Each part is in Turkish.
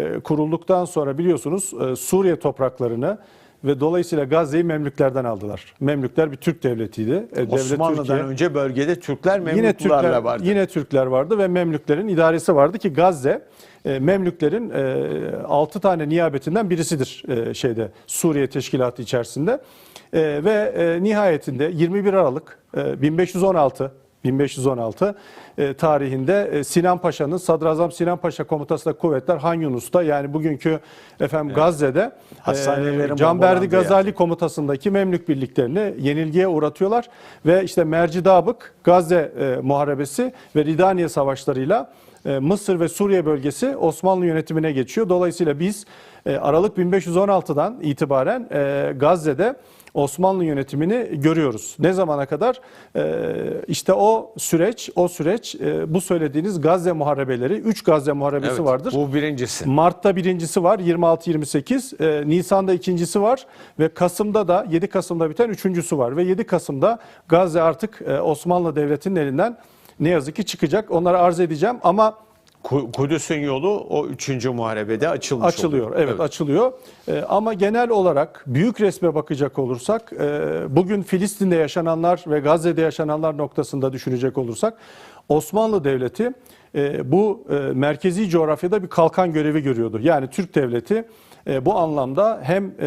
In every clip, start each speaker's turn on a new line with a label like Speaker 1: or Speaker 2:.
Speaker 1: e, kurulduktan sonra biliyorsunuz e, Suriye topraklarını ve dolayısıyla Gazze'yi Memlüklerden aldılar. Memlükler bir Türk devletiydi. E, devlet
Speaker 2: Osmanlı'dan
Speaker 1: Türkiye-
Speaker 2: önce bölgede Türkler
Speaker 1: yine Türkler
Speaker 2: vardı.
Speaker 1: yine Türkler vardı ve Memlüklerin idaresi vardı ki Gazze e, Memlüklerin e, 6 tane niyabetinden birisidir şeyde Suriye teşkilatı içerisinde. Ve nihayetinde 21 Aralık e, 1516 1516 e, tarihinde e, Sinan Paşa'nın Sadrazam Sinan Paşa komutasında kuvvetler Han Yunus'ta yani bugünkü efendim Gazze'de
Speaker 2: Hastanelerin
Speaker 1: e, Canberdi Gazali komutasındaki Memlük birliklerini yenilgiye uğratıyorlar ve işte Mercidabık, Gazze e, Muharebesi ve Ridaniye savaşlarıyla e, Mısır ve Suriye bölgesi Osmanlı yönetimine geçiyor. Dolayısıyla biz e, Aralık 1516'dan itibaren e, Gazze'de Osmanlı yönetimini görüyoruz. Ne zamana kadar? E, işte o süreç, o süreç e, bu söylediğiniz Gazze muharebeleri, 3 Gazze muharebesi
Speaker 2: Evet,
Speaker 1: vardır.
Speaker 2: Bu birincisi.
Speaker 1: Mart'ta birincisi var 26-28, e, Nisan'da ikincisi var ve Kasım'da da 7 Kasım'da biten üçüncüsü var ve 7 Kasım'da Gazze artık e, Osmanlı Devleti'nin elinden ne yazık ki çıkacak. Onları arz edeceğim ama
Speaker 2: Kudüs'ün yolu o üçüncü muharebede açılmış
Speaker 1: açılıyor.
Speaker 2: oluyor.
Speaker 1: Evet, açılıyor. E, ama genel olarak büyük resme bakacak olursak e, bugün Filistin'de yaşananlar ve Gazze'de yaşananlar noktasında düşünecek olursak Osmanlı Devleti e, bu e, merkezi coğrafyada bir kalkan görevi görüyordu. Yani Türk Devleti e, bu anlamda hem e,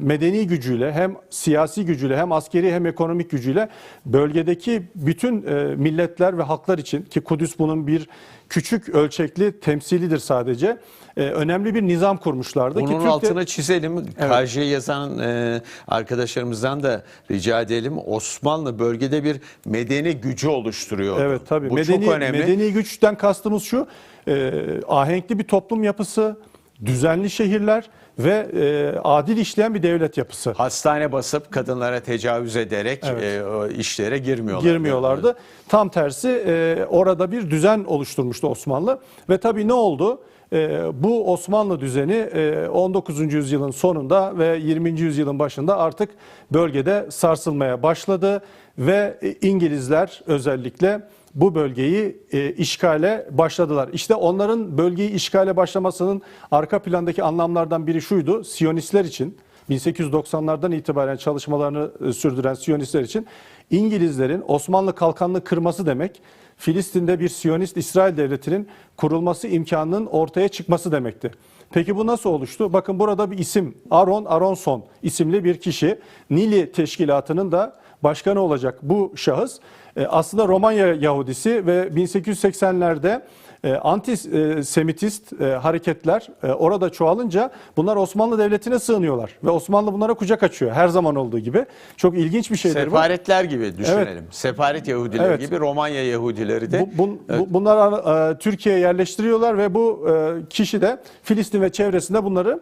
Speaker 1: medeni gücüyle hem siyasi gücüyle hem askeri hem ekonomik gücüyle bölgedeki bütün e, milletler ve halklar için ki Kudüs bunun bir küçük ölçekli temsilidir sadece. e, önemli bir nizam kurmuşlardı ki
Speaker 2: Bunun
Speaker 1: Türk de-
Speaker 2: altına çizelim. KJ yazan e, arkadaşlarımızdan da rica edelim. Osmanlı bölgede bir medeni gücü oluşturuyor.
Speaker 1: Evet tabii.
Speaker 2: Bu
Speaker 1: medeni,
Speaker 2: çok önemli.
Speaker 1: medeni güçten kastımız şu. e, ahenkli bir toplum yapısı, düzenli şehirler ve e, adil işleyen bir devlet yapısı.
Speaker 2: Hastane basıp kadınlara tecavüz ederek e, o işlere girmiyorlar.
Speaker 1: girmiyorlardı. Tam tersi e, orada bir düzen oluşturmuştu Osmanlı. Ve tabii ne oldu? E, bu Osmanlı düzeni e, 19. yüzyılın sonunda ve 20. yüzyılın başında artık bölgede sarsılmaya başladı. Ve e, İngilizler özellikle bu bölgeyi e, işgale başladılar. İşte onların bölgeyi işgale başlamasının arka plandaki anlamlardan biri şuydu. Siyonistler için 1890'lardan itibaren çalışmalarını e, sürdüren Siyonistler için İngilizlerin Osmanlı kalkanını kırması demek, Filistin'de bir Siyonist İsrail devletinin kurulması imkanının ortaya çıkması demekti. Peki bu nasıl oluştu? Bakın burada bir isim Aaron Aronson isimli bir kişi Nili teşkilatının da başkanı olacak bu şahıs. E, Aslında Romanya Yahudisi ve 1880'lerde e, antisemitist e, hareketler orada çoğalınca bunlar Osmanlı Devleti'ne sığınıyorlar ve Osmanlı bunlara kucak açıyor her zaman olduğu gibi. Çok ilginç bir şeydir bu.
Speaker 2: Sefaretler gibi düşünelim. Sefaret Yahudileri
Speaker 1: Evet.
Speaker 2: gibi Romanya Yahudileri de
Speaker 1: Bu, bun- bu- bunlar Türkiye'ye yerleştiriyorlar ve bu kişi de Filistin ve çevresinde bunları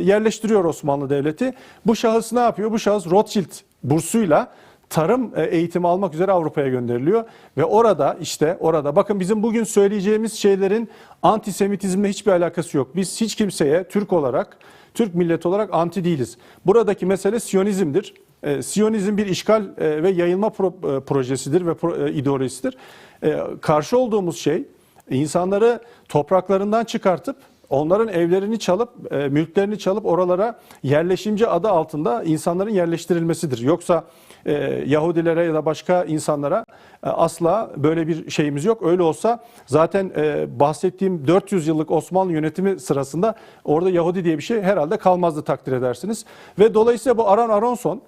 Speaker 1: yerleştiriyor Osmanlı Devleti. Bu şahıs ne yapıyor? Bu şahıs Rothschild bursuyla tarım e, eğitimi almak üzere Avrupa'ya gönderiliyor ve orada işte orada bakın bizim bugün söyleyeceğimiz şeylerin antisemitizmle hiçbir alakası yok. Biz hiç kimseye Türk olarak, Türk milleti olarak anti değiliz. Buradaki mesele Siyonizmdir. E, Siyonizm bir işgal e, ve yayılma e, projesidir ve pro- ideolojisidir. Karşı olduğumuz şey insanları topraklarından çıkartıp onların evlerini çalıp, mülklerini çalıp oralara yerleşimci adı altında insanların yerleştirilmesidir. Yoksa e, Yahudilere ya da başka insanlara e, asla böyle bir şeyimiz yok. Öyle olsa zaten e, bahsettiğim 400 yıllık Osmanlı yönetimi sırasında orada Yahudi diye bir şey herhalde kalmazdı takdir edersiniz. Ve dolayısıyla bu Aron Aronson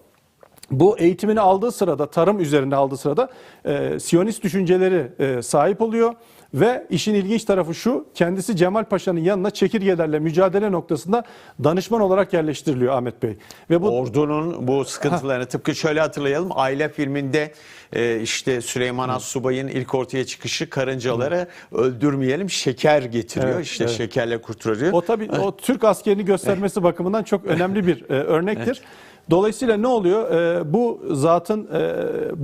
Speaker 1: bu eğitimini aldığı sırada, tarım üzerine aldığı sırada e, Siyonist düşünceleri e, sahip oluyor. Ve işin ilginç tarafı şu, kendisi Cemal Paşa'nın yanına çekirgelerle mücadele noktasında danışman olarak yerleştiriliyor Ahmet Bey. Ve bu
Speaker 2: ordunun bu sıkıntılarını tıpkı şöyle hatırlayalım. Aile filminde e, işte Süleyman Assubay'ın ilk ortaya çıkışı karıncaları öldürmeyelim şeker getiriyor.
Speaker 1: Evet,
Speaker 2: işte
Speaker 1: evet.
Speaker 2: şekerle kurtarıyor.
Speaker 1: O tabii o Türk askerini göstermesi bakımından çok önemli bir e, örnektir. Dolayısıyla ne oluyor? E, bu zatın e,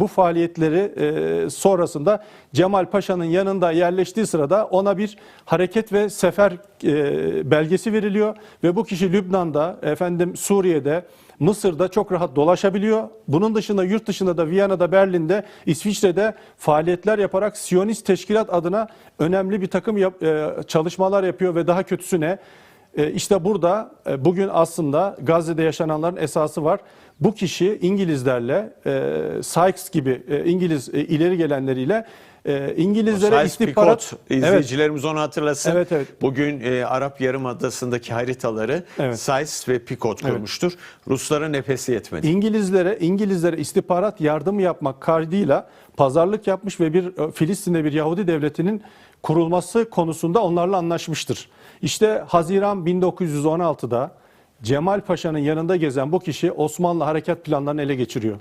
Speaker 1: bu faaliyetleri e, sonrasında Cemal Paşa'nın yanında yerleştiği sırada ona bir hareket ve sefer e, belgesi veriliyor ve bu kişi Lübnan'da, efendim Suriye'de, Mısır'da çok rahat dolaşabiliyor. Bunun dışında yurt dışında da Viyana'da, Berlin'de, İsviçre'de faaliyetler yaparak Siyonist Teşkilat adına önemli bir takım yap- e, çalışmalar yapıyor ve daha kötüsü ne? E, işte burada e, bugün aslında Gazze'de yaşananların esası var. Bu kişi İngilizlerle, e, Sykes gibi İngiliz ileri gelenleriyle İngilizlere istihbarat...
Speaker 2: Picot, izleyicilerimiz onu hatırlasın.
Speaker 1: Evet, evet.
Speaker 2: Bugün e, Arap Yarımadası'ndaki haritaları
Speaker 1: Evet.
Speaker 2: Sykes ve Picot kurmuştur. Ruslara nefesi yetmedi.
Speaker 1: İngilizlere İngilizlere istihbarat yardımı yapmak kaydıyla pazarlık yapmış ve bir Filistin'de bir Yahudi devletinin kurulması konusunda onlarla anlaşmıştır. İşte Haziran 1916'da Cemal Paşa'nın yanında gezen bu kişi Osmanlı harekat planlarını ele geçiriyor.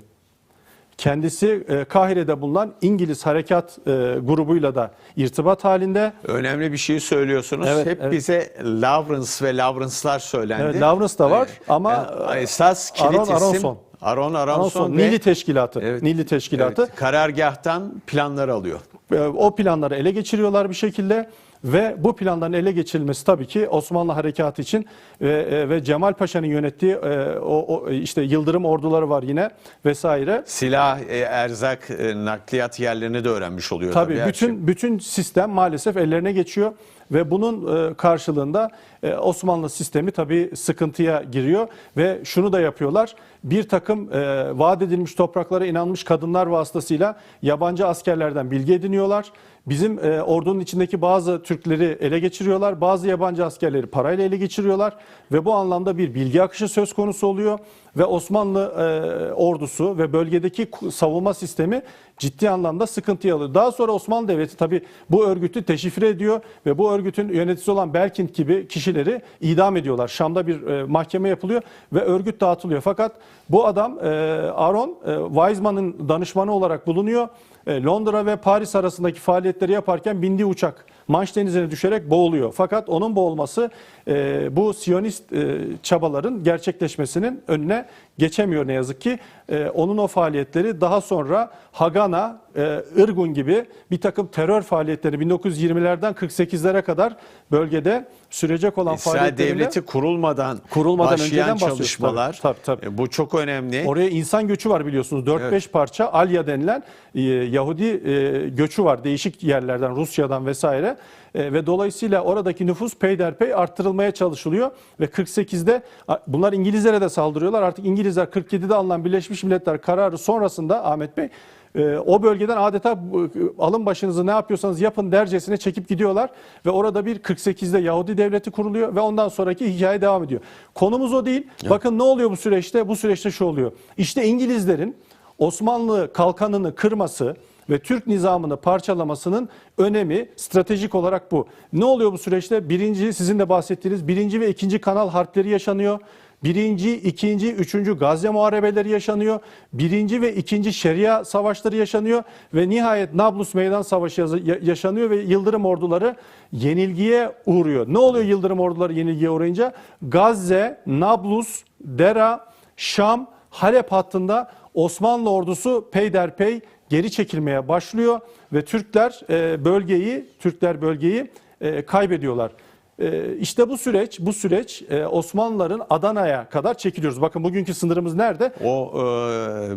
Speaker 1: Kendisi e, Kahire'de bulunan İngiliz harekat e, grubuyla da irtibat halinde.
Speaker 2: Önemli bir şey söylüyorsunuz.
Speaker 1: Evet,
Speaker 2: Hep
Speaker 1: evet.
Speaker 2: bize Lawrence ve Lawrence'lar söylendi.
Speaker 1: Evet, Lawrence da var ama
Speaker 2: e, esas kilit
Speaker 1: Aron
Speaker 2: isim
Speaker 1: Aronson.
Speaker 2: Aron Aronson ve
Speaker 1: Nili Teşkilatı.
Speaker 2: Evet.
Speaker 1: Nili Teşkilatı.
Speaker 2: Evet, karargahtan planlar alıyor.
Speaker 1: E, o planları ele geçiriyorlar bir şekilde ve bu planların ele geçirilmesi tabii ki Osmanlı harekatı için ve, e, ve Cemal Paşa'nın yönettiği e, o, o işte Yıldırım orduları var yine vesaire.
Speaker 2: Silah, e, erzak, e, nakliyat yerlerini de öğrenmiş oluyor. Tabii,
Speaker 1: Tabii bütün
Speaker 2: şey.
Speaker 1: bütün sistem maalesef ellerine geçiyor ve bunun e, karşılığında e, Osmanlı sistemi tabii sıkıntıya giriyor ve şunu da yapıyorlar. Bir takım e, vaat edilmiş topraklara inanmış kadınlar vasıtasıyla yabancı askerlerden bilgi ediniyorlar. Bizim ordunun içindeki bazı Türkleri ele geçiriyorlar. Bazı yabancı askerleri parayla ele geçiriyorlar ve bu anlamda bir bilgi akışı söz konusu oluyor ve Osmanlı e, ordusu ve bölgedeki savunma sistemi ciddi anlamda sıkıntıya alıyor. Daha sonra Osmanlı Devleti tabii bu örgütü teşifre ediyor ve bu örgütün yöneticisi olan Berkind gibi kişileri idam ediyorlar. Şam'da bir e, mahkeme yapılıyor ve örgüt dağıtılıyor. Fakat bu adam e, Aaron e, Weizmann'ın danışmanı olarak bulunuyor. E, Londra ve Paris arasındaki faaliyetleri yaparken bindiği uçak Manş Denizi'ne düşerek boğuluyor. Fakat onun boğulması e, bu Siyonist e, çabaların gerçekleşmesinin önüne geçemiyor ne yazık ki. E, onun o faaliyetleri daha sonra Hagana, e, Irgun gibi bir takım terör faaliyetleri 1920'lerden 48'lere kadar bölgede sürecek olan
Speaker 2: İsrail devleti kurulmadan,
Speaker 1: Kurulmadan
Speaker 2: başlayan çalışmalar.
Speaker 1: Tabii, tabii, tabii.
Speaker 2: e, Bu çok önemli.
Speaker 1: Oraya insan göçü var biliyorsunuz. 4-5 parça Alya denilen e, Yahudi e, göçü var değişik yerlerden Rusya'dan vesaire. E, ve dolayısıyla oradaki nüfus peyderpey arttırılmaya çalışılıyor ve 48'de a, bunlar İngilizlere de saldırıyorlar. Artık İngilizler 47'de alınan Birleşmiş Milletler kararı sonrasında Ahmet Bey e, o bölgeden adeta bu, alın başınızı ne yapıyorsanız yapın dercesine çekip gidiyorlar ve orada bir 48'de Yahudi devleti kuruluyor ve ondan sonraki hikaye devam ediyor. Konumuz o değil. Bakın ne oluyor bu süreçte? Bu süreçte şu oluyor. İşte İngilizlerin Osmanlı kalkanını kırması ve Türk nizamını parçalamasının önemi stratejik olarak bu. Ne oluyor bu süreçte? Birinci sizin de bahsettiğiniz birinci ve ikinci kanal harpleri yaşanıyor. Birinci, ikinci, üçüncü Gazze muharebeleri yaşanıyor. Birinci ve ikinci Şeria savaşları yaşanıyor. Ve nihayet Nablus Meydan Savaşı yaşanıyor ve Yıldırım orduları yenilgiye uğruyor. Ne oluyor Yıldırım orduları yenilgiye uğrayınca? Gazze, Nablus, Dera, Şam, Halep hattında Osmanlı ordusu peyderpey geri çekilmeye başlıyor ve Türkler e, bölgeyi Türkler bölgeyi e, kaybediyorlar. E, İşte bu süreç bu süreç e, Osmanlıların Adana'ya kadar çekiliyoruz. Bakın bugünkü sınırımız nerede?
Speaker 2: O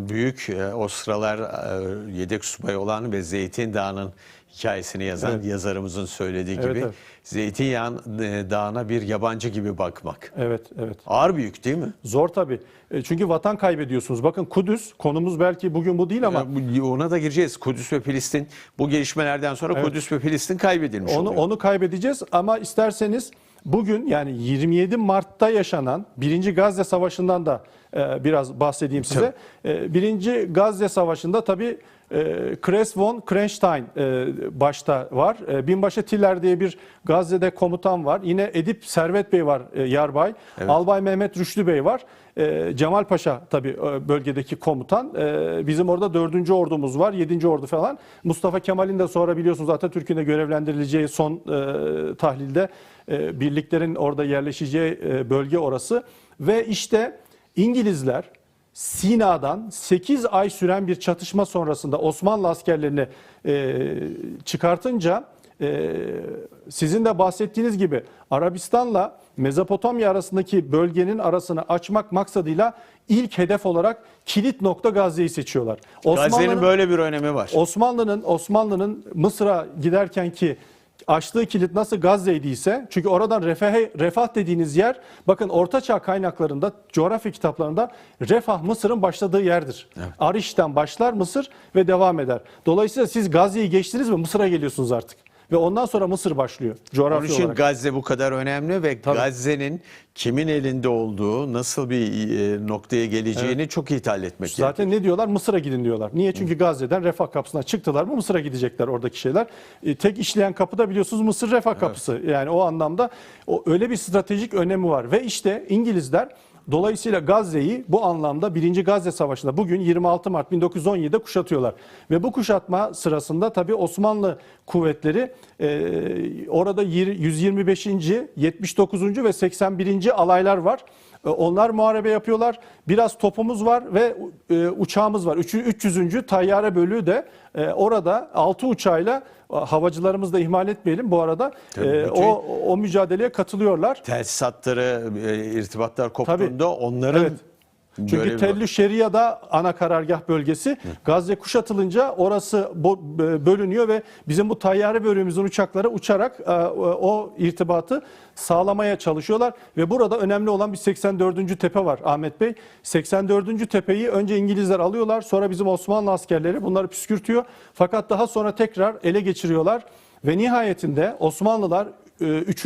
Speaker 2: büyük e, o sıralar yedek subay olan ve Zeytin Dağı'nın hikayesini yazan
Speaker 1: Evet.
Speaker 2: yazarımızın söylediği
Speaker 1: Evet,
Speaker 2: gibi
Speaker 1: evet.
Speaker 2: Zeytinyağı e, Dağı'na bir yabancı gibi bakmak.
Speaker 1: Evet, evet.
Speaker 2: Ağır büyük değil mi?
Speaker 1: Zor tabii. E, Çünkü vatan kaybediyorsunuz. Bakın Kudüs konumuz belki bugün bu değil ama
Speaker 2: bu- ona da gireceğiz. Kudüs ve Filistin bu gelişmelerden sonra Kudüs ve Filistin kaybedilmiş
Speaker 1: Onu
Speaker 2: oluyor.
Speaker 1: onu kaybedeceğiz ama isterseniz bugün yani 27 Mart'ta yaşanan 1. Gazze Savaşı'ndan da e, biraz bahsedeyim size. E, 1. Gazze Savaşı'nda tabii e, Kress von Krenstein e, başta var. E, Binbaşı Tiller diye bir Gazze'de komutan var. Yine Edip Servet Bey var e, yarbay. Albay Mehmet Rüştü Bey var. E, Cemal Paşa tabii e, bölgedeki komutan. Bizim orada 4. ordumuz var, 7. ordu falan. Mustafa Kemal'in de sonra biliyorsunuz Atatürk'ün de görevlendirileceği son tahlilde birliklerin orada yerleşeceği bölge orası. Ve işte İngilizler Sina'dan 8 ay süren bir çatışma sonrasında Osmanlı askerlerini e, çıkartınca e, sizin de bahsettiğiniz gibi Arabistan'la Mezopotamya arasındaki bölgenin arasını açmak maksadıyla ilk hedef olarak kilit nokta Gazze'yi seçiyorlar.
Speaker 2: Gazze'nin böyle bir önemi var.
Speaker 1: Osmanlı'nın Osmanlı'nın Mısır'a giderken ki açtığı kilit nasıl Gazze'ydiyse çünkü oradan refah, refah dediğiniz yer bakın Ortaçağ kaynaklarında coğrafya kitaplarında refah Mısır'ın başladığı yerdir. Ariş'ten başlar Mısır ve devam eder. Dolayısıyla siz Gazze'yi geçtiniz mi Mısır'a geliyorsunuz artık. Ve ondan sonra Mısır başlıyor
Speaker 2: Onun
Speaker 1: coğrafya
Speaker 2: için
Speaker 1: olarak.
Speaker 2: Gazze bu kadar önemli ve Gazze'nin kimin elinde olduğu, nasıl bir e, noktaya geleceğini çok iyi etmek gerekiyor.
Speaker 1: Zaten ne diyorlar? Mısır'a gidin diyorlar. Niye? Çünkü Gazze'den refah kapısına çıktılar mı Mısır'a gidecekler oradaki şeyler. E, tek işleyen kapı da biliyorsunuz Mısır refah kapısı. Yani o anlamda o öyle bir stratejik önemi var. Ve işte İngilizler Dolayısıyla Gazze'yi bu anlamda 1. Gazze Savaşı'nda bugün 26 Mart 1917'de kuşatıyorlar. Ve bu kuşatma sırasında tabii Osmanlı kuvvetleri e, orada yir- 125. 79. ve 81. alaylar var. E, Onlar muharebe yapıyorlar. Biraz topumuz var ve e, uçağımız var. Üçü- 300. tayyare bölüğü de e, orada 6 uçağıyla havacılarımızı da ihmal etmeyelim bu arada.
Speaker 2: Tabii,
Speaker 1: e, o o mücadeleye katılıyorlar.
Speaker 2: Tesisatları, e, irtibatlar koptuğunda onların
Speaker 1: Evet. Çünkü
Speaker 2: böyle
Speaker 1: Tellü Şeria'da ana karargah bölgesi. Gazze kuşatılınca orası bölünüyor ve bizim bu tayyare bölüğümüzün uçakları uçarak e, o irtibatı sağlamaya çalışıyorlar. Ve burada önemli olan bir 84. tepe var Ahmet Bey. 84. tepeyi önce İngilizler alıyorlar sonra bizim Osmanlı askerleri bunları püskürtüyor. Fakat daha sonra tekrar ele geçiriyorlar. Ve nihayetinde Osmanlılar 3.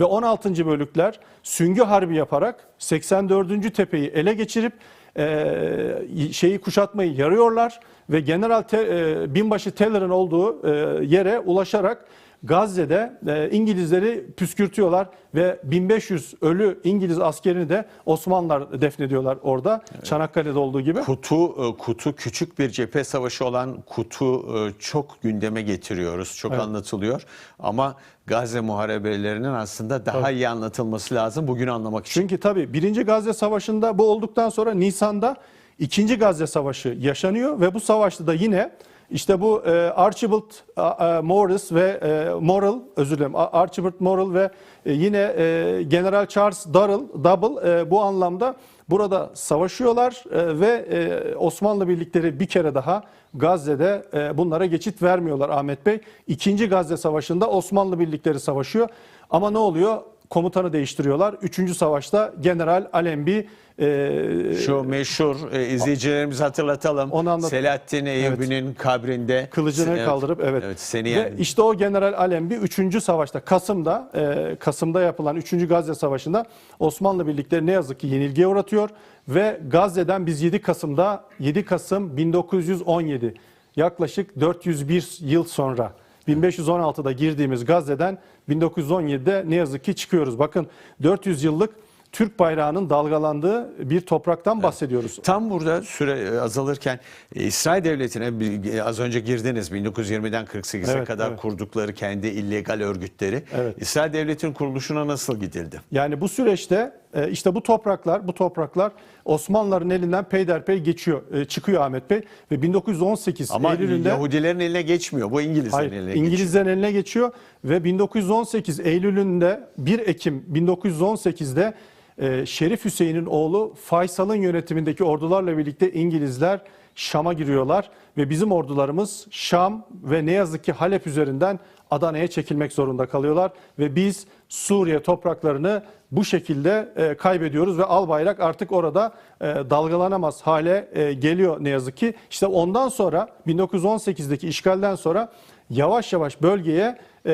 Speaker 1: ve 16. bölükler süngü harbi yaparak 84. tepeyi ele geçirip e, şeyi kuşatmayı yarıyorlar ve General Te- e, Binbaşı Taylor'ın olduğu e, yere ulaşarak Gazze'de e, İngilizleri püskürtüyorlar ve 1500 ölü İngiliz askerini de Osmanlılar defnediyorlar orada. Çanakkale'de olduğu gibi.
Speaker 2: Kutu e, kutu küçük bir cephe savaşı olan kutu e, çok gündeme getiriyoruz. Çok anlatılıyor. Ama Gazze muharebelerinin aslında daha iyi anlatılması lazım bugün anlamak için.
Speaker 1: Çünkü tabii 1. Gazze Savaşı'nda bu olduktan sonra Nisan'da 2. Gazze Savaşı yaşanıyor ve bu savaşta da yine işte bu e, Archibald e, Morris ve e, Morrill özür dilerim Archibald Morrill ve e, yine e, General Charles Darrell Double e, bu anlamda burada savaşıyorlar e, ve e, Osmanlı birlikleri bir kere daha Gazze'de e, bunlara geçit vermiyorlar Ahmet Bey. İkinci Gazze Savaşı'nda Osmanlı birlikleri savaşıyor ama ne oluyor? Komutanı değiştiriyorlar. Üçüncü savaşta General Allenby e,
Speaker 2: Şu meşhur e, izleyicilerimizi hatırlatalım.
Speaker 1: Onu anlat-
Speaker 2: Selahattin Eyyubi'nin kabrinde
Speaker 1: kılıcını
Speaker 2: Evet,
Speaker 1: kaldırıp evet.
Speaker 2: Evet, seni
Speaker 1: Ve işte o General Allenby 3. savaşta Kasım'da e, Kasım'da yapılan 3. Gazze Savaşı'nda Osmanlı birlikleri ne yazık ki yenilgiye uğratıyor ve Gazze'den biz 7 Kasım'da 7 Kasım 1917 yaklaşık 401 yıl sonra 1516'da girdiğimiz Gazze'den 1917'de ne yazık ki çıkıyoruz. Bakın 400 yıllık Türk bayrağının dalgalandığı bir topraktan bahsediyoruz.
Speaker 2: Tam burada süre e, azalırken e, İsrail Devleti'ne bir- e, az önce girdiniz 1920'den 48'e
Speaker 1: Evet,
Speaker 2: kadar
Speaker 1: evet.
Speaker 2: kurdukları kendi illegal örgütleri.
Speaker 1: Evet.
Speaker 2: İsrail Devleti'nin kuruluşuna nasıl gidildi?
Speaker 1: Yani bu süreçte e, işte bu topraklar, bu topraklar Osmanlıların elinden peyderpey geçiyor, e, çıkıyor Ahmet Bey ve 1918
Speaker 2: Ama
Speaker 1: Eylül'ünde
Speaker 2: Yahudilerin eline geçmiyor. Bu İngilizlerin
Speaker 1: Hayır,
Speaker 2: eline geçiyor.
Speaker 1: İngilizlerin eline geçiyor ve 1918 Eylül'ünde 1 Ekim 1918'de e, Şerif Hüseyin'in oğlu Faysal'ın yönetimindeki ordularla birlikte İngilizler Şam'a giriyorlar ve bizim ordularımız Şam ve ne yazık ki Halep üzerinden Adana'ya çekilmek zorunda kalıyorlar ve biz Suriye topraklarını bu şekilde e, kaybediyoruz ve Albayrak artık orada e, dalgalanamaz hale e, geliyor ne yazık ki. İşte ondan sonra 1918'deki işgalden sonra yavaş yavaş bölgeye e,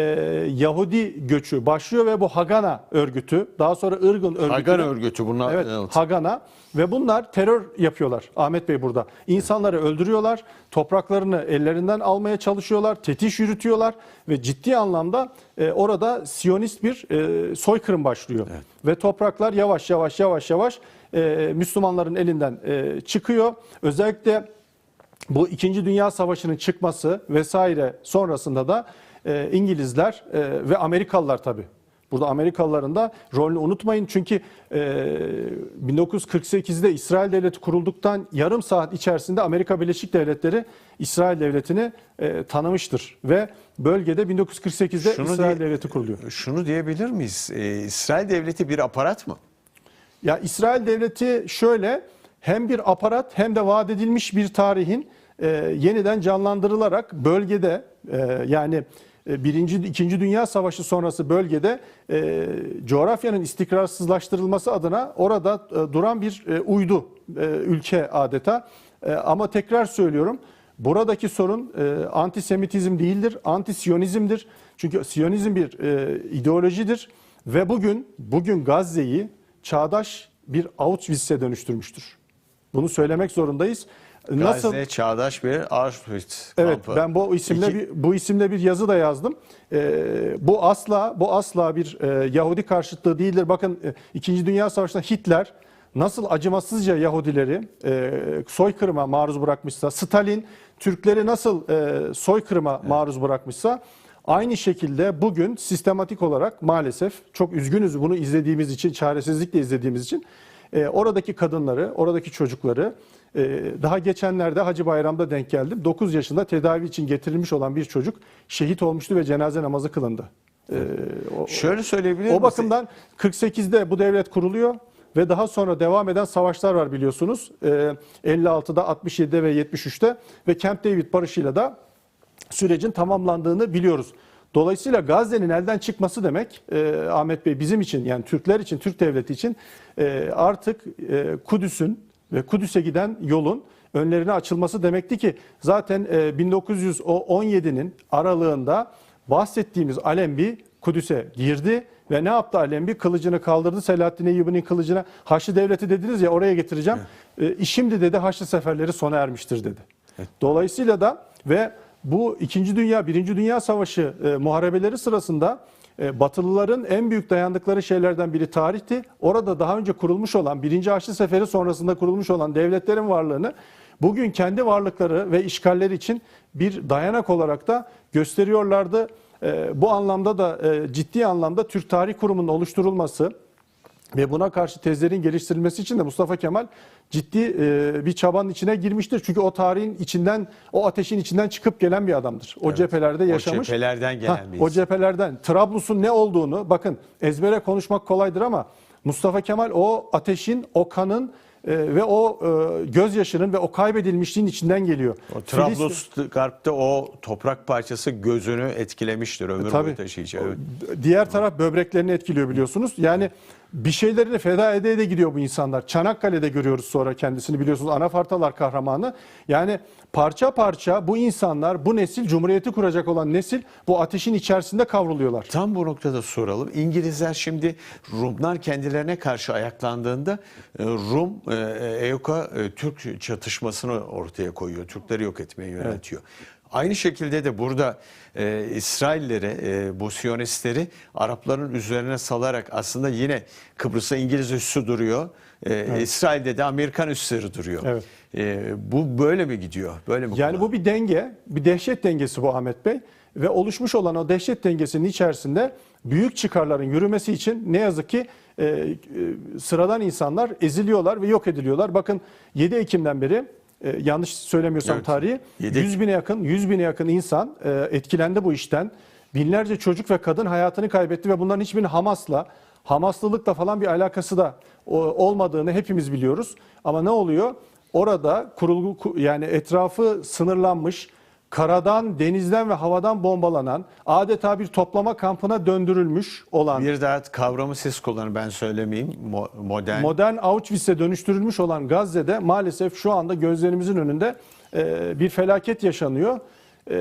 Speaker 1: Yahudi göçü başlıyor ve bu Hagana örgütü daha sonra Irgun örgütü.
Speaker 2: Hagan örgütü bunlar.
Speaker 1: Evet,
Speaker 2: Evet.
Speaker 1: Hagana ve bunlar terör yapıyorlar Ahmet Bey burada. İnsanları öldürüyorlar, topraklarını ellerinden almaya çalışıyorlar, tetiş yürütüyorlar ve ciddi anlamda e, orada Siyonist bir e, soykırım başlıyor. Ve topraklar yavaş yavaş yavaş yavaş e, Müslümanların elinden e, çıkıyor. Özellikle bu İkinci Dünya Savaşı'nın çıkması vesaire sonrasında da e, İngilizler e, ve Amerikalılar tabii. Burada Amerikalıların da rolünü unutmayın. Çünkü e, 1948'de İsrail Devleti kurulduktan yarım saat içerisinde Amerika Birleşik Devletleri İsrail Devleti'ni e, tanımıştır. Ve bölgede 1948'de
Speaker 2: Şunu
Speaker 1: İsrail
Speaker 2: diye-
Speaker 1: Devleti kuruluyor.
Speaker 2: Şunu diyebilir miyiz? Ee, İsrail Devleti bir aparat mı?
Speaker 1: Ya İsrail Devleti şöyle hem bir aparat hem de vaat edilmiş bir tarihin e, yeniden canlandırılarak bölgede e, yani Birinci, İkinci Dünya Savaşı sonrası bölgede e, coğrafyanın istikrarsızlaştırılması adına orada e, duran bir e, uydu e, ülke adeta. E, ama tekrar söylüyorum buradaki sorun e, antisemitizm değildir, antisiyonizmdir. Çünkü siyonizm bir e, ideolojidir ve bugün bugün Gazze'yi çağdaş bir Auschwitz'e dönüştürmüştür. Bunu söylemek zorundayız. Nasıl?
Speaker 2: Gazze çağdaş bir Auschwitz
Speaker 1: Evet
Speaker 2: kampı.
Speaker 1: ben bu isimle
Speaker 2: İki-
Speaker 1: bir bu isimle bir yazı da yazdım. Ee, bu asla bu asla bir e, Yahudi karşıtlığı değildir. Bakın e, 2. Dünya Savaşı'nda Hitler nasıl acımasızca Yahudileri e, soykırıma maruz bırakmışsa, Stalin Türkleri nasıl e, soykırıma maruz bırakmışsa aynı şekilde bugün sistematik olarak maalesef çok üzgünüz bunu izlediğimiz için, çaresizlikle izlediğimiz için e, oradaki kadınları, oradaki çocukları daha geçenlerde Hacı Bayram'da denk geldim. 9 yaşında tedavi için getirilmiş olan bir çocuk şehit olmuştu ve cenaze namazı kılındı. E, o,
Speaker 2: Şöyle söyleyebilir
Speaker 1: o
Speaker 2: misin?
Speaker 1: bakımdan 48'de bu devlet kuruluyor ve daha sonra devam eden savaşlar var biliyorsunuz. E, 56'da, 67'de ve 73'te ve Camp David barışıyla da sürecin tamamlandığını biliyoruz. Dolayısıyla Gazze'nin elden çıkması demek e, Ahmet Bey bizim için yani Türkler için, Türk devleti için e, artık e, Kudüs'ün ve Kudüs'e giden yolun önlerine açılması demekti ki zaten e, 1917'nin aralığında bahsettiğimiz Alembi Kudüs'e girdi ve ne yaptı Alembi? Kılıcını kaldırdı. Selahaddin Eyyubi'nin kılıcına Haçlı Devleti dediniz ya oraya getireceğim. E, şimdi dedi Haçlı seferleri sona ermiştir dedi. Dolayısıyla da ve bu 2. Dünya, 1. Dünya Savaşı e, muharebeleri sırasında e, Batılıların en büyük dayandıkları şeylerden biri tarihti. Orada daha önce kurulmuş olan 1. Haçlı Seferi sonrasında kurulmuş olan devletlerin varlığını bugün kendi varlıkları ve işgalleri için bir dayanak olarak da gösteriyorlardı. E, bu anlamda da e, ciddi anlamda Türk Tarih Kurumu'nun oluşturulması ve buna karşı tezlerin geliştirilmesi için de Mustafa Kemal ciddi e, bir çabanın içine girmiştir. Çünkü o tarihin içinden, o ateşin içinden çıkıp gelen bir adamdır. O cephelerde yaşamış.
Speaker 2: cephelerden gelen
Speaker 1: Ha,
Speaker 2: bir
Speaker 1: O cephelerden. Trablus'un ne olduğunu bakın ezbere konuşmak kolaydır ama Mustafa Kemal o ateşin, o kanın e, ve o e, gözyaşının ve o kaybedilmişliğin içinden geliyor.
Speaker 2: O Trablusgarp'ta o toprak parçası gözünü etkilemiştir ömür boyu
Speaker 1: Tabii.
Speaker 2: taşıyacak. Evet.
Speaker 1: Diğer taraf böbreklerini etkiliyor biliyorsunuz. Yani bir şeylerini feda ede ede gidiyor bu insanlar. Çanakkale'de görüyoruz sonra kendisini biliyorsunuz anafartalar kahramanı. Yani parça parça bu insanlar, bu nesil, cumhuriyeti kuracak olan nesil bu ateşin içerisinde kavruluyorlar.
Speaker 2: Tam bu noktada soralım. İngilizler şimdi Rumlar kendilerine karşı ayaklandığında e, Rum e, EOK'a e, Türk çatışmasını ortaya koyuyor. Türkleri yok etmeye yöneltiyor. Aynı şekilde de burada e, İsraillere, e, bu Siyonistleri Arapların üzerine salarak aslında yine Kıbrıs'ta İngiliz üssü duruyor. E, İsrail'de de Amerikan üsleri duruyor.
Speaker 1: Evet.
Speaker 2: E, bu böyle mi gidiyor? Böyle mi?
Speaker 1: Yani bu bir denge, bir dehşet dengesi bu Ahmet Bey. Ve oluşmuş olan o dehşet dengesinin içerisinde büyük çıkarların yürümesi için ne yazık ki e, e, sıradan insanlar eziliyorlar ve yok ediliyorlar. Bakın 7 Ekim'den beri e, yanlış söylemiyorsam
Speaker 2: Evet.
Speaker 1: tarihi
Speaker 2: 7
Speaker 1: 100 bine yakın 100 bine yakın insan e, etkilendi bu işten. Binlerce çocuk ve kadın hayatını kaybetti ve bunların hiçbirinin Hamas'la Hamaslılıkla falan bir alakası da olmadığını hepimiz biliyoruz. Ama ne oluyor? Orada kurulgu ku- yani etrafı sınırlanmış, karadan, denizden ve havadan bombalanan, adeta bir toplama kampına döndürülmüş olan
Speaker 2: Bir daha kavramı siz kullanın ben söylemeyeyim. Mo- modern
Speaker 1: modern Auschwitz'e dönüştürülmüş olan Gazze'de maalesef şu anda gözlerimizin önünde e, bir felaket yaşanıyor. E,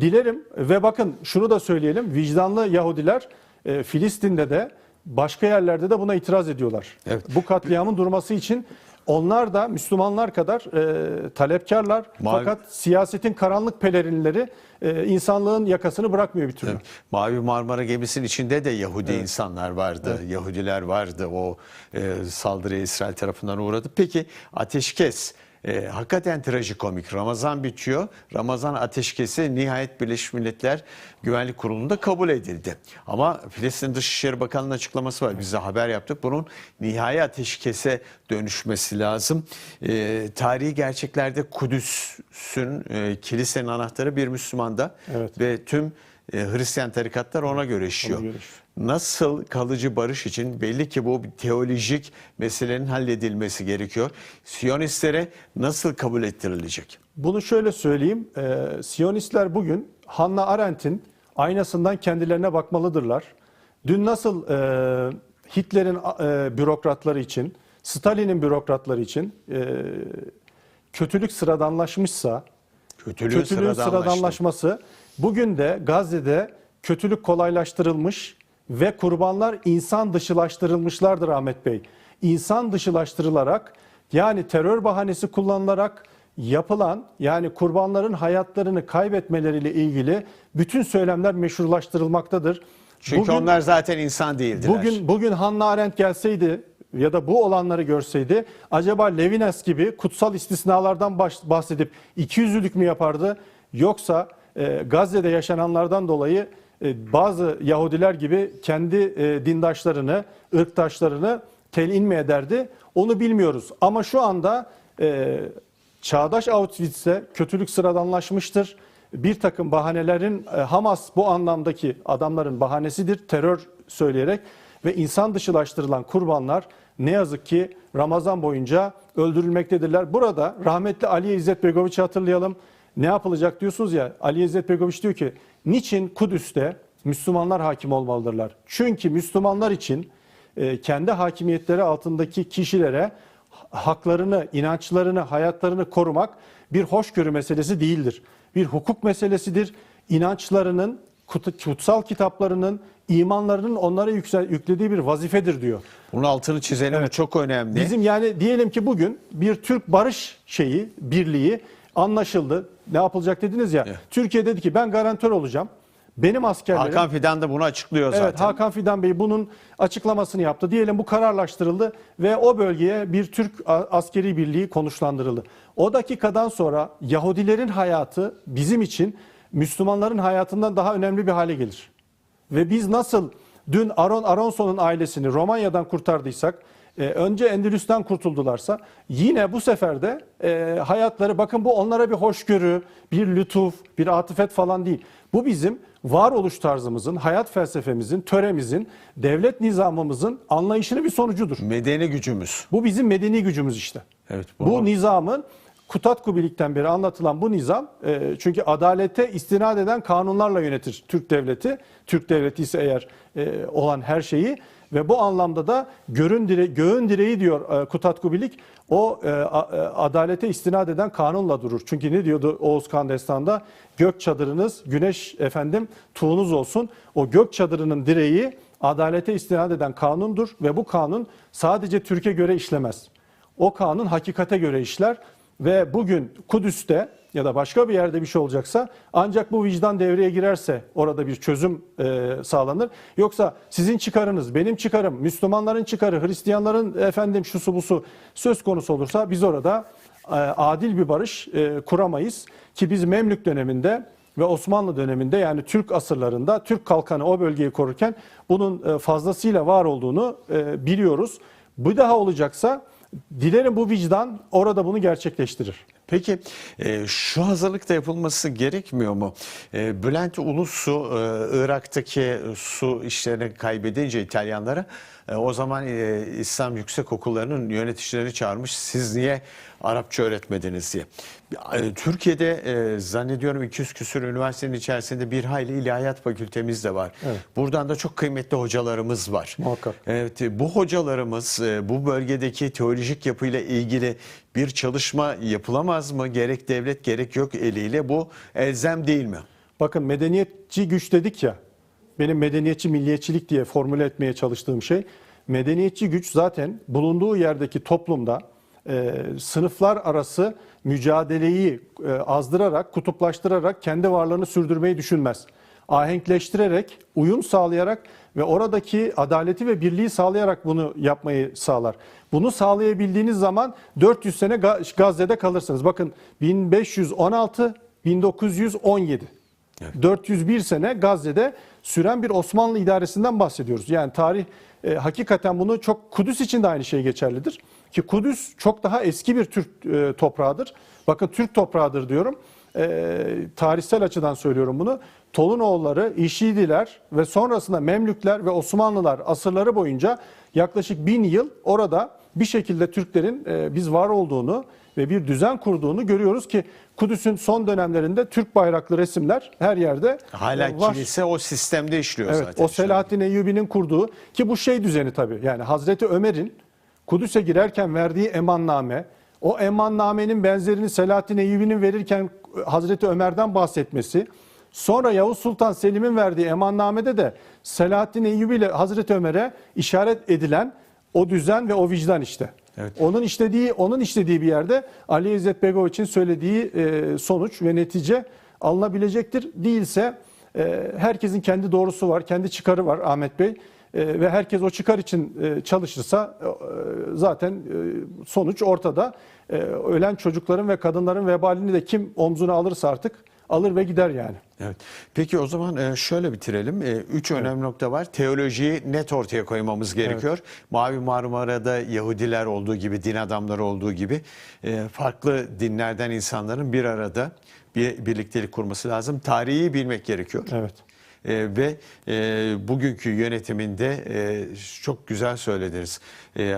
Speaker 1: dilerim ve bakın şunu da söyleyelim vicdanlı Yahudiler e, Filistin'de de başka yerlerde de buna itiraz ediyorlar.
Speaker 2: Evet.
Speaker 1: Bu katliamın durması için onlar da Müslümanlar kadar e, talepkarlar
Speaker 2: Mavi-
Speaker 1: fakat siyasetin karanlık pelerinleri e, insanlığın yakasını bırakmıyor bir türlü.
Speaker 2: Mavi Marmara gemisinin içinde de Yahudi insanlar vardı. Yahudiler vardı. O e, saldırıya İsrail tarafından uğradı. Peki ateşkes e, hakikaten trajikomik. Ramazan bitiyor. Ramazan ateşkesi nihayet Birleşmiş Milletler Güvenlik Kurulu'nda kabul edildi. Ama Filistin Dışişleri Bakanlığı'nın açıklaması var. Biz de haber yaptık. Bunun nihai ateşkese dönüşmesi lazım. E, tarihi gerçeklerde Kudüs'ün e, kilisenin anahtarı bir Müslümanda
Speaker 1: Evet.
Speaker 2: ve tüm e, Hristiyan tarikatlar ona göre işiyor.
Speaker 1: göre işiyor.
Speaker 2: Nasıl kalıcı barış için belli ki bu teolojik meselenin halledilmesi gerekiyor. Siyonistlere nasıl kabul ettirilecek?
Speaker 1: Bunu şöyle söyleyeyim. Ee, Siyonistler bugün Hannah Arendt'in aynasından kendilerine bakmalıdırlar. Dün nasıl e, Hitler'in e, bürokratları için, Stalin'in bürokratları için e, kötülük sıradanlaşmışsa,
Speaker 2: Kötülüğün,
Speaker 1: kötülüğün sıradanlaşması bugün de Gazze'de kötülük kolaylaştırılmış ve kurbanlar insan dışılaştırılmışlardır Ahmet Bey. İnsan dışılaştırılarak yani terör bahanesi kullanılarak yapılan yani kurbanların hayatlarını kaybetmeleriyle ilgili bütün söylemler meşrulaştırılmaktadır.
Speaker 2: Çünkü
Speaker 1: Bugün-
Speaker 2: onlar zaten insan değildiler.
Speaker 1: Bugün bugün Hannah Arendt gelseydi ya da bu olanları görseydi acaba Levinas gibi kutsal istisnalardan bahsedip ikiyüzlülük mü yapardı yoksa e, Gazze'de yaşananlardan dolayı bazı Yahudiler gibi kendi e, dindaşlarını, ırktaşlarını telin mi ederdi onu bilmiyoruz. Ama şu anda e, çağdaş Auschwitz'te kötülük sıradanlaşmıştır. Bir takım bahanelerin e, Hamas bu anlamdaki adamların bahanesidir terör söyleyerek ve insan dışılaştırılan kurbanlar ne yazık ki Ramazan boyunca öldürülmektedirler. Burada rahmetli Ali İzzet Begoviç'i hatırlayalım. Ne yapılacak diyorsunuz ya Ali İzzet Begoviç diyor ki niçin Kudüs'te Müslümanlar hakim olmalıdırlar? Çünkü Müslümanlar için e, kendi hakimiyetleri altındaki kişilere haklarını, inançlarını, hayatlarını korumak bir hoşgörü meselesi değildir. Bir hukuk meselesidir. İnançlarının, kut- kutsal kitaplarının, imanlarının onlara yüksel, yüklediği bir vazifedir diyor.
Speaker 2: Bunun altını çizelim bu çok önemli.
Speaker 1: Bizim yani diyelim ki bugün bir Türk barış şeyi, birliği anlaşıldı. Ne yapılacak dediniz ya.
Speaker 2: Evet.
Speaker 1: Türkiye dedi ki ben garantör olacağım. Benim askerlerim
Speaker 2: Hakan Fidan da bunu açıklıyor zaten.
Speaker 1: Evet Hakan Fidan Bey bunun açıklamasını yaptı. Diyelim bu kararlaştırıldı ve o bölgeye bir Türk askeri birliği konuşlandırıldı. O dakikadan sonra Yahudilerin hayatı bizim için Müslümanların hayatından daha önemli bir hale gelir. Ve biz nasıl dün Aron Aronson'un ailesini Romanya'dan kurtardıysak, e, önce Endülüs'ten kurtuldularsa yine bu sefer de e, hayatları bakın bu onlara bir hoşgörü, bir lütuf, bir atıfet falan değil. Bu bizim varoluş tarzımızın, hayat felsefemizin, töremizin, devlet nizamımızın anlayışının bir sonucudur.
Speaker 2: Medeni gücümüz.
Speaker 1: Bu bizim medeni gücümüz işte.
Speaker 2: Evet,
Speaker 1: bu,
Speaker 2: bu-
Speaker 1: nizamın Kutat Kubilik'ten beri anlatılan bu nizam e, çünkü adalete istinad eden kanunlarla yönetir Türk devleti. Türk devleti ise eğer e, olan her şeyi ve bu anlamda da görün dire, göğün direği diyor e, Kutat Kubilik o e, e, adalete istinad eden kanunla durur. Çünkü ne diyordu Oğuz Kan Destan'da? Gök çadırınız, güneş efendim tuğunuz olsun. O gök çadırının direği adalete istinad eden kanundur ve bu kanun sadece Türkiye göre işlemez. O kanun hakikate göre işler ve bugün Kudüs'te ya da başka bir yerde bir şey olacaksa ancak bu vicdan devreye girerse orada bir çözüm e, sağlanır. Yoksa sizin çıkarınız, benim çıkarım, Müslümanların çıkarı, Hristiyanların efendim şusu busu söz konusu olursa biz orada e, adil bir barış e, kuramayız ki biz Memlük döneminde ve Osmanlı döneminde yani Türk asırlarında Türk kalkanı o bölgeyi korurken bunun e, fazlasıyla var olduğunu e, biliyoruz. Bu daha olacaksa dilerim bu vicdan orada bunu gerçekleştirir.
Speaker 2: Peki e, şu hazırlıkta yapılması gerekmiyor mu? E, Bülent Ulusu e, Irak'taki su işlerini kaybedince İtalyanlara e, o zaman e, İslam Yüksek Okulları'nın yöneticileri çağırmış. Siz niye Arapça öğretmediniz diye. E, Türkiye'de e, zannediyorum 200 küsur üniversitenin içerisinde bir hayli ilahiyat fakültemiz de var.
Speaker 1: Evet.
Speaker 2: Buradan da çok kıymetli hocalarımız var.
Speaker 1: Muhakkak.
Speaker 2: Evet, bu hocalarımız e, bu bölgedeki teolojik yapıyla ilgili bir çalışma yapılamaz mı? Gerek devlet gerek yok eliyle bu elzem değil mi?
Speaker 1: Bakın medeniyetçi güç dedik ya. Benim medeniyetçi milliyetçilik diye formüle etmeye çalıştığım şey. Medeniyetçi güç zaten bulunduğu yerdeki toplumda e, sınıflar arası mücadeleyi e, azdırarak, kutuplaştırarak kendi varlığını sürdürmeyi düşünmez. Ahenkleştirerek, uyum sağlayarak ve oradaki adaleti ve birliği sağlayarak bunu yapmayı sağlar. Bunu sağlayabildiğiniz zaman 400 sene Ga- Gazze'de kalırsınız. Bakın 1516 1917 401 sene Gazze'de süren bir Osmanlı idaresinden bahsediyoruz. Yani tarih e, hakikaten bunu çok Kudüs için de aynı şey geçerlidir. Ki Kudüs çok daha eski bir Türk e, toprağıdır. Bakın Türk toprağıdır diyorum. E, tarihsel açıdan söylüyorum bunu. Tolunoğulları, İşidiler ve sonrasında Memlükler ve Osmanlılar asırları boyunca yaklaşık bin yıl orada bir şekilde Türklerin e, biz var olduğunu ve bir düzen kurduğunu görüyoruz ki Kudüs'ün son dönemlerinde Türk bayraklı resimler her yerde
Speaker 2: Hala
Speaker 1: e, var.
Speaker 2: kilise o sistemde işliyor
Speaker 1: Evet,
Speaker 2: zaten.
Speaker 1: o Selahaddin Eyyubi'nin kurduğu ki bu şey düzeni tabii. Yani Hazreti Ömer'in Kudüs'e girerken verdiği emanname, o emannamenin benzerini Selahaddin Eyyubi'nin verirken Hazreti Ömer'den bahsetmesi, sonra Yavuz Sultan Selim'in verdiği emannamede de Selahaddin Eyyubi ile Hazreti Ömer'e işaret edilen o düzen ve o vicdan işte.
Speaker 2: Evet.
Speaker 1: Onun işlediği onun işlediği bir yerde Ali İzzet Begoviç'in söylediği e, sonuç ve netice alınabilecektir. Değilse e, herkesin kendi doğrusu var, kendi çıkarı var Ahmet Bey. E, ve herkes o çıkar için e, çalışırsa e, zaten e, sonuç ortada. E, ölen çocukların ve kadınların vebalini de kim omzuna alırsa artık alır ve gider yani.
Speaker 2: Evet. Peki o zaman e, şöyle bitirelim. E, Üç önemli nokta var. Teolojiyi net ortaya koymamız gerekiyor. Mavi Marmara'da Yahudiler olduğu gibi, din adamları olduğu gibi e, farklı dinlerden insanların bir arada bir birliktelik kurması lazım. Tarihi bilmek gerekiyor.
Speaker 1: Evet.
Speaker 2: E, ve e, bugünkü yönetiminde e, çok güzel söylediniz. E,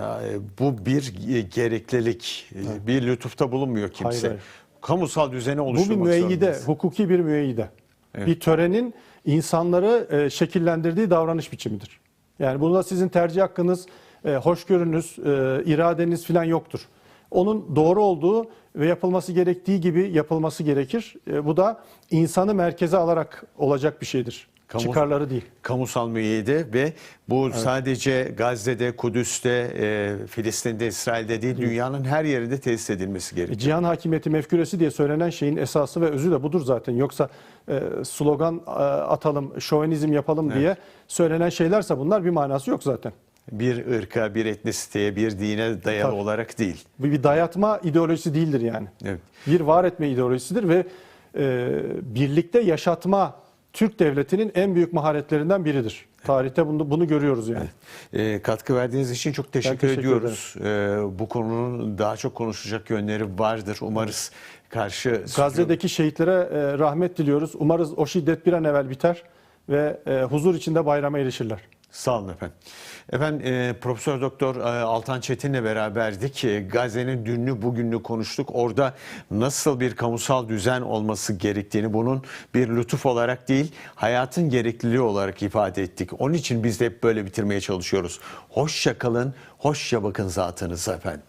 Speaker 2: bu bir gereklilik, e, bir lütufta bulunmuyor kimse.
Speaker 1: Hayır, hayır.
Speaker 2: Kamusal düzeni
Speaker 1: Bu bir
Speaker 2: oluşturmak
Speaker 1: müeyyide,
Speaker 2: zorundayız.
Speaker 1: hukuki bir müeyyide. Bir törenin insanları e, şekillendirdiği davranış biçimidir. Yani bunda sizin tercih hakkınız, e, hoşgörünüz, e, iradeniz falan yoktur. Onun doğru olduğu ve yapılması gerektiği gibi yapılması gerekir. E, bu da insanı merkeze alarak olacak bir şeydir.
Speaker 2: Kamu-
Speaker 1: Çıkarları değil.
Speaker 2: kamusal müeyyide ve bu sadece Gazze'de, Kudüs'te, e, Filistin'de, İsrail'de değil, dünyanın her yerinde tesis edilmesi
Speaker 1: E,
Speaker 2: gerekiyor.
Speaker 1: Cihan hakimiyeti mefküresi diye söylenen şeyin esası ve özü de budur zaten. Yoksa slogan e, atalım, şovenizm yapalım diye söylenen şeylerse bunlar bir manası yok zaten.
Speaker 2: Bir ırka, bir etnisiteye, bir dine dayalı
Speaker 1: Tabii.
Speaker 2: olarak değil.
Speaker 1: Bu bir dayatma ideolojisi değildir yani.
Speaker 2: Evet.
Speaker 1: Bir var etme ideolojisidir ve e, birlikte yaşatma Türk devletinin en büyük maharetlerinden biridir. Tarihte bunu, bunu görüyoruz yani.
Speaker 2: E, katkı verdiğiniz için çok teşekkür,
Speaker 1: teşekkür
Speaker 2: ediyoruz. E, bu konunun daha çok konuşacak yönleri vardır. Umarız karşı
Speaker 1: Gazze'deki şehitlere e, rahmet diliyoruz. Umarız o şiddet bir an evvel biter ve e, huzur içinde bayrama erişirler.
Speaker 2: Sağ olun efendim. Efendim e, Profesör Doktor e, Altan Çetin'le beraberdik. E, Gazze'nin dününü bugününü konuştuk. Orada nasıl bir kamusal düzen olması gerektiğini bunun bir lütuf olarak değil hayatın gerekliliği olarak ifade ettik. Onun için biz de hep böyle bitirmeye çalışıyoruz. Hoşça kalın, hoşça bakın zatınıza efendim.